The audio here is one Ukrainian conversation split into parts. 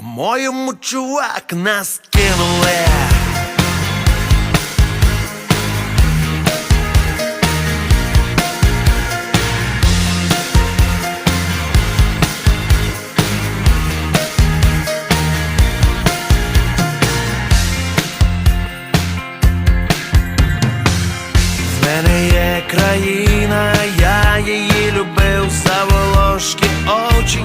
По-моєму, чувак, нас кинули. Мене є країна, я її любив за волошки очі,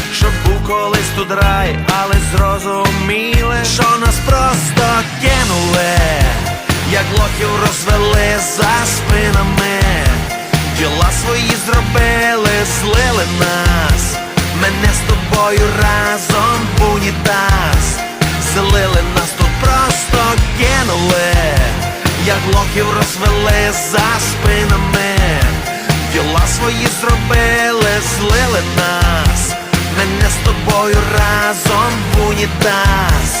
колись тут рай, але зрозуміли, що нас просто кинули, як лохів розвели за спинами. Діла свої зробили, злили нас, мене з тобою разом в унітаз. Злили нас тут просто кинули, як лохів розвели за спинами. Діла свої зробили, злили нас, мене з тобою разом в унітаз.